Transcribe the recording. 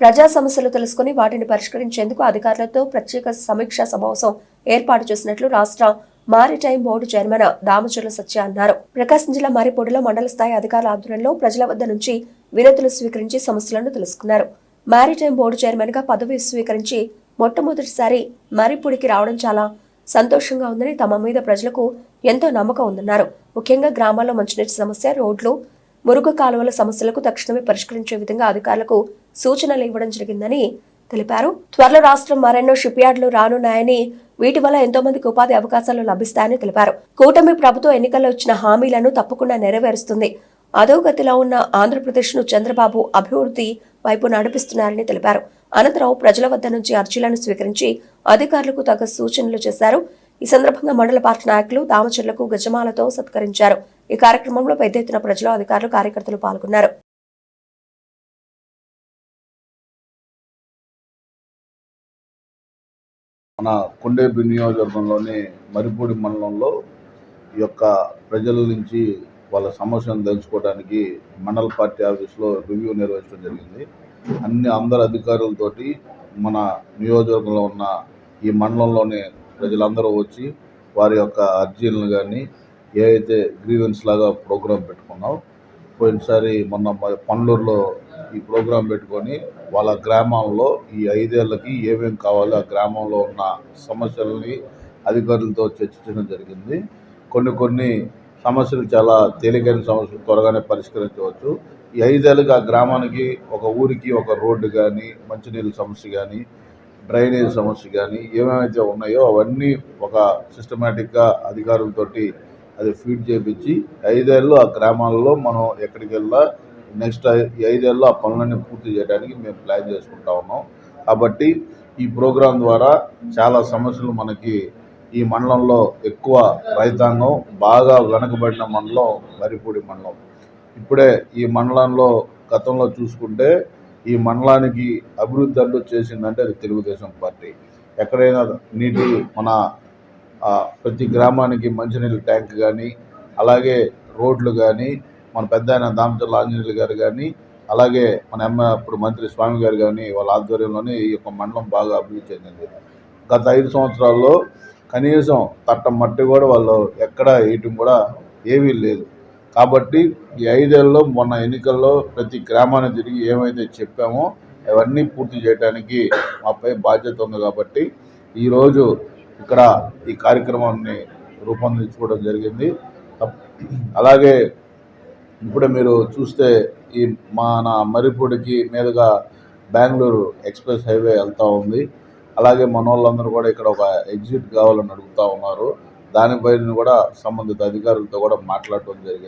ప్రజా సమస్యలు తెలుసుకుని వాటిని పరిష్కరించేందుకు అధికారులతో ప్రత్యేక సమీక్షా సమావేశం ఏర్పాటు చేసినట్లు రాష్ట్ర maritime board chairman Damacharla Satya అన్నారు. ప్రకాశం జిల్లా మారిపూడిలో మండల స్థాయి అధికారుల ఆధ్వర్యంలో ప్రజల వద్ద నుంచి వినతులు స్వీకరించి సమస్యలను తెలుసుకున్నారు. మారిటైమ్ బోర్డు చైర్మన్గా పదవి స్వీకరించి మొట్టమొదటిసారి మరిపూడికి రావడం చాలా సంతోషంగా ఉందని తమ మీద ప్రజలకు ఎంతో నమ్మకం ఉందన్నారు. ముఖ్యంగా గ్రామాల్లో మంచినీటి సమస్య రోడ్లు మురుగు కాలువల సమస్యలకు తక్షణమే పరిష్కరించే విధంగా అధికారులకు సూచనలు ఇవ్వడం జరిగిందని తెలిపారు. త్వరలో రాష్ట్రం మరెన్నో షిప్ యార్డులు రానున్నాయని వీటి వల్ల ఎంతో మందికి ఉపాధి అవకాశాలు లభిస్తాయని తెలిపారు. కూటమి ప్రభుత్వం ఎన్నికల్లో ఇచ్చిన హామీలను తప్పకుండా నెరవేరుస్తుంది. అధోగతిలో ఉన్న ఆంధ్రప్రదేశ్ను చంద్రబాబు అభివృద్ధి వైపు నడిపిస్తున్నారని తెలిపారు. అనంతరం ప్రజల వద్ద నుంచి అర్జీలను స్వీకరించి అధికారులకు తగ్గ సూచనలు చేశారు. ఈ సందర్భంగా మండల పార్టీ నాయకులు దామచర్లకు గజమాలతో సత్కరించారు. ఈ కార్యక్రమంలో పెద్ద ఎత్తున ప్రజలు అధికారులు కార్యకర్తలు పాల్గొన్నారు. మన కొండేపి నియోజకవర్గంలోని మరిపూడి మండలంలో ఈ యొక్క ప్రజల నుంచి వాళ్ళ సమస్యను తెలుసుకోవడానికి మండల పార్టీ ఆఫీస్లో రివ్యూ నిర్వహించడం జరిగింది. అన్ని అందరు అధికారులతోటి మన నియోజకవర్గంలో ఉన్న ఈ మండలంలోని ప్రజలందరూ వచ్చి వారి యొక్క అర్జీలను కానీ ఏవైతే గ్రీవెన్స్ లాగా ప్రోగ్రాం పెట్టుకున్నాం పోయినసారి మొన్న మ- పండ్లూరులో ఈ ప్రోగ్రాం పెట్టుకొని వాళ్ళ గ్రామంలో ఈ ఐదేళ్ళకి ఏమేమి కావాలో ఆ గ్రామంలో ఉన్న సమస్యలని అధికారులతో చర్చించడం జరిగింది. కొన్ని కొన్ని సమస్యలు చాలా తేలికైన సమస్యలు త్వరగానే పరిష్కరించవచ్చు. ఈ ఐదేళ్ళకి ఆ గ్రామానికి ఒక ఊరికి ఒక రోడ్డు కానీ మంచినీళ్ళ సమస్య కానీ డ్రైనేజ్ సమస్య కానీ ఏమేమైతే ఉన్నాయో అవన్నీ ఒక సిస్టమేటిక్గా అధికారులతోటి అది ఫీడ్ చేపించి ఐదేళ్ళు ఆ గ్రామాల్లో మనం ఎక్కడికి వెళ్ళా నెక్స్ట్ ఐదేళ్ళు ఆ పనులన్నీ పూర్తి చేయడానికి మేము ప్లాన్ చేసుకుంటా ఉన్నాం. కాబట్టి ఈ ప్రోగ్రాం ద్వారా చాలా సమస్యలు మనకి ఈ మండలంలో ఎక్కువ రైతాంగం బాగా వెనకబడిన మండలం మరిపూడి మండలం. ఇప్పుడే ఈ మండలంలో గతంలో చూసుకుంటే ఈ మండలానికి అభివృద్ధి అంటూ చేసిందంటే అది తెలుగుదేశం పార్టీ. ఎక్కడైనా నీటి మన ప్రతి గ్రామానికి మంచినీళ్ళ ట్యాంక్ కానీ అలాగే రోడ్లు కానీ మన పెద్ద ఆయన దామచర్ల ఆంజనేయులు గారు కానీ అలాగే మన ఎమ్మె ఇప్పుడు మంత్రి స్వామి గారు కానీ వాళ్ళ ఆధ్వర్యంలోనే ఈ యొక్క మండలం బాగా అభివృద్ధి చెందింది. గత ఐదు సంవత్సరాల్లో కనీసం తట్ట మట్టి కూడా వాళ్ళు ఎక్కడ వేయటం కూడా ఏమీ లేదు. కాబట్టి ఈ ఐదేళ్ళలో మొన్న ఎన్నికల్లో ప్రతి గ్రామాన్ని తిరిగి ఏమైతే చెప్పామో అవన్నీ పూర్తి చేయడానికి మాపై బాధ్యత ఉంది కాబట్టి ఈరోజు ఇక్కడ ఈ కార్యక్రమాన్ని రూపొందించుకోవడం జరిగింది. అలాగే ఇప్పుడే మీరు చూస్తే ఈ మన మరిపూడికి మీదుగా బెంగళూరు ఎక్స్ప్రెస్ హైవే వెళ్తూ ఉంది. అలాగే మన వాళ్ళందరూ కూడా ఇక్కడ ఒక ఎగ్జిట్ కావాలని అడుగుతూ ఉన్నారు. దానిపైన కూడా సంబంధిత అధికారులతో కూడా మాట్లాడటం జరిగింది.